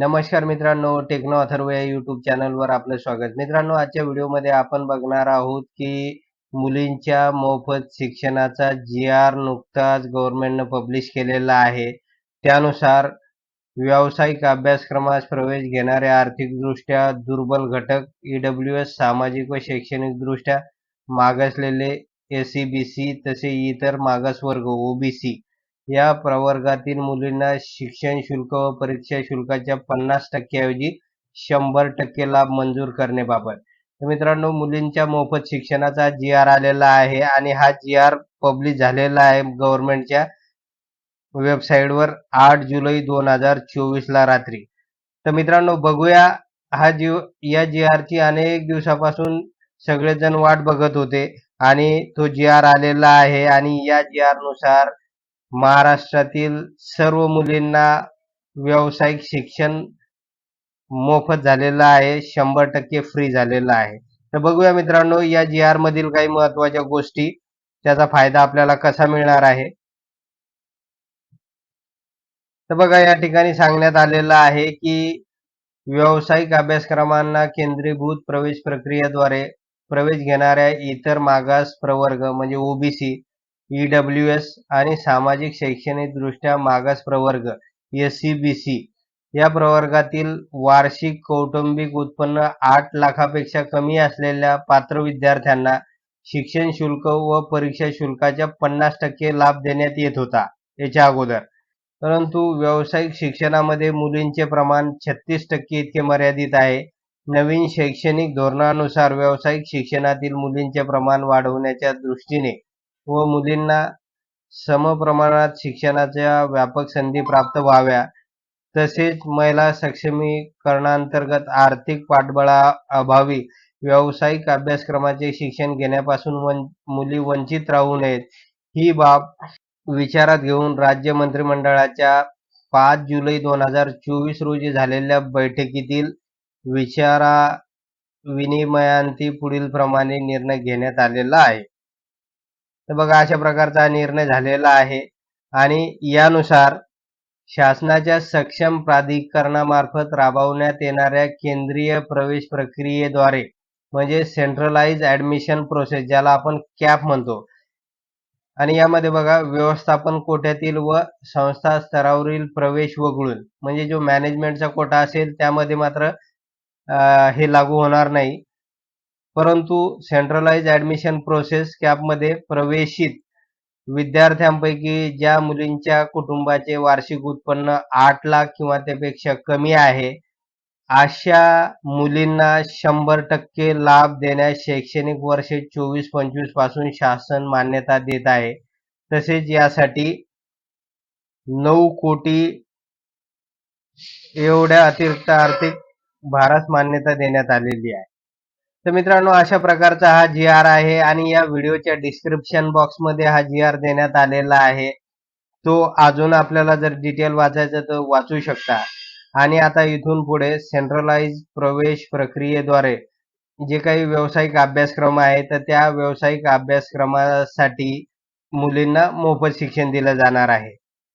नमस्कार मित्रांनो टेक्नो अथर्व या युट्यूब चॅनलवर आपलं स्वागत. मित्रांनो आजच्या व्हिडिओमध्ये आपण बघणार आहोत की मुलींच्या मोफत शिक्षणाचा जी आर नुकताच गव्हर्नमेंटनं पब्लिश केलेला आहे. त्यानुसार व्यावसायिक अभ्यासक्रमास प्रवेश घेणारे आर्थिकदृष्ट्या दुर्बल घटक ईडब्ल्यू एस सामाजिक व शैक्षणिकदृष्ट्या मागासलेले एस सी बी सी तसे इतर मागासवर्ग ओबीसी या प्रवर्गातील मुलींना शिक्षण शुल्क व परीक्षा शुल्काच्या पन्नास टक्क्याऐवजी शंभर टक्के लाभ मंजूर करण्याबाबत. तर मित्रांनो मुलींच्या मोफत शिक्षणाचा जी आर आलेला आहे आणि हा जी आर पब्लिश झालेला आहे गव्हर्नमेंटच्या वेबसाईटवर आठ जुलै दोन हजार चोवीसला रात्री. तर मित्रांनो बघूया हा जी या जी आरची अनेक दिवसापासून सगळेजण वाट बघत होते आणि तो जी आर आलेला आहे आणि या जी आरनुसार महाराष्ट्रातील सर्व मुलींना व्यावसायिक शिक्षण मोफत झालेलं आहे. शंभर टक्के फ्री झालेलं आहे. तर बघूया मित्रांनो या जी आर मधील काही महत्त्वाच्या गोष्टी. त्याचा फायदा आपल्याला कसा मिळणार आहे? तर बघा या ठिकाणी सांगण्यात आलेलं आहे की व्यावसायिक अभ्यासक्रमांना केंद्रीभूत प्रवेश प्रक्रियेद्वारे प्रवेश घेणाऱ्या इतर मागास प्रवर्ग म्हणजे ओबीसी ईडब्ल्यू एस आणि सामाजिक शैक्षणिक दृष्ट्या मागास प्रवर्ग एस सी बी सी या प्रवर्गातील वार्षिक कौटुंबिक उत्पन्न आठ लाखापेक्षा कमी असलेल्या पात्र विद्यार्थ्यांना शिक्षण शुल्क व परीक्षा शुल्काच्या पन्नास टक्के लाभ देण्यात येत होता याच्या अगोदर. परंतु व्यावसायिक शिक्षणामध्ये मुलींचे प्रमाण छत्तीस टक्के इतके मर्यादित आहे. नवीन शैक्षणिक धोरणानुसार व्यावसायिक शिक्षणातील मुलींचे प्रमाण वाढवण्याच्या दृष्टीने व मुलींना समप्रमाणात शिक्षणाच्या व्यापक संधी प्राप्त व्हाव्या. तसेच महिला सक्षमीकरणांतर्गत आर्थिक पाठबळा अभावी व्यावसायिक अभ्यासक्रमाचे शिक्षण घेण्यापासून वन मुली वंचित राहू नयेत. ही बाब विचारात घेऊन राज्य मंत्रिमंडळाच्या पाच जुलै दोन हजार चोवीस रोजी झालेल्या बैठकीतील विचारा विनिमयांती पुढील प्रमाणे निर्णय घेण्यात आलेला आहे. तर बघा अशा प्रकारचा निर्णय झालेला आहे. आणि यानुसार शासनाच्या सक्षम प्राधिकरणामार्फत राबवण्यात येणाऱ्या केंद्रीय प्रवेश प्रक्रियेद्वारे म्हणजे सेंट्रलाइज ऍडमिशन प्रोसेस ज्याला आपण कॅप म्हणतो. आणि यामध्ये बघा व्यवस्थापन कोट्यातील व संस्था स्तरावरील प्रवेश वगळून म्हणजे जो मॅनेजमेंटचा कोटा असेल त्यामध्ये मात्र हे लागू होणार नाही. परंतु सेंट्रलाइज ऍडमिशन प्रोसेस कॅपमध्ये प्रवेशित विद्यार्थ्यांपैकी ज्या मुलींच्या कुटुंबाचे वार्षिक उत्पन्न आठ लाख किंवा त्यापेक्षा कमी आहे अशा मुलींना शंभर टक्के लाभ देण्यास शैक्षणिक वर्ष चोवीस पंचवीसपासून शासन मान्यता देत आहे. तसेच यासाठी नऊ कोटी एवढ्या अतिरिक्त आर्थिक भारास मान्यता देण्यात आलेली आहे. तर मित्रांनो अशा प्रकारचा हा जी आर आहे आणि या व्हिडिओच्या डिस्क्रिप्शन बॉक्समध्ये हा जी आर देण्यात आलेला आहे. तो अजून आपल्याला जर डिटेल वाचायचं तर वाचू शकता. आणि आता इथून पुढे सेंट्रलाइज प्रवेश प्रक्रियेद्वारे जे काही व्यावसायिक अभ्यासक्रम आहे तर त्या व्यावसायिक अभ्यासक्रमासाठी मुलींना मोफत शिक्षण दिलं जाणार आहे.